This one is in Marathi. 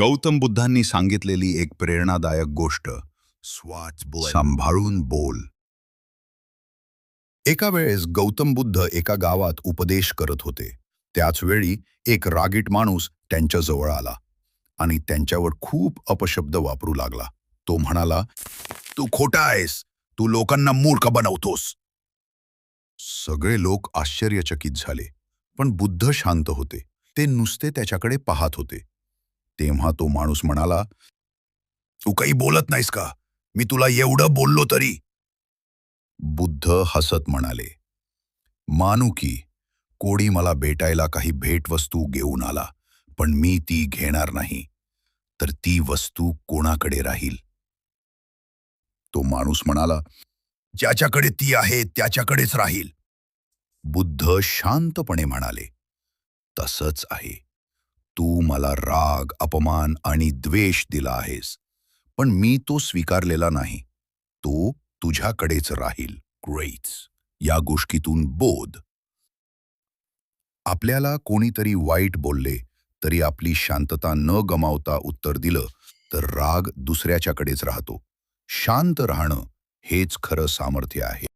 गौतम बुद्धांनी सांगितलेली एक प्रेरणादायक गोष्ट स्वाच सांभाळून बोल. एका वेळेस गौतम बुद्ध एका गावात उपदेश करत होते. त्याच वेळी एक रागीट माणूस त्यांच्या जवळ आला आणि त्यांच्यावर खूप अपशब्द वापरू लागला. तो म्हणाला तू खोटा आहेस. तू लोकांना मूर्ख बनवतोस. सगळे लोक आश्चर्यचकित झाले पण बुद्ध शांत होते. ते नुसते त्याच्याकडे पाहत होते. तेव्हा तो माणूस म्हणाला तू काही बोलत नाहीस का? मी तुला एवढं बोललो तरी. बुद्ध हसत म्हणाले मानू की कोडी मला भेटायला काही भेटवस्तू घेऊन आला पण मी ती घेणार नाही तर ती वस्तू कोणाकडे राहील? तो माणूस म्हणाला ज्याच्याकडे ती आहे त्याच्याकडेच राहील. बुद्ध शांतपणे म्हणाले तसंच आहे. तू मला राग अपमान आणि द्वेष दिला आहेस. पण मी तो स्वीकारलेला नाही. तो तुझ्याकडेच राहील. ग्रेट्स या गोष्टीतून बोध. आपल्याला कोणीतरी वाईट बोलले तरी आपली शांतता न गमावता उत्तर दिलं तर राग दुसऱ्याच्याकडेच राहतो. शांत राहणं हेच खरं सामर्थ्य आहे.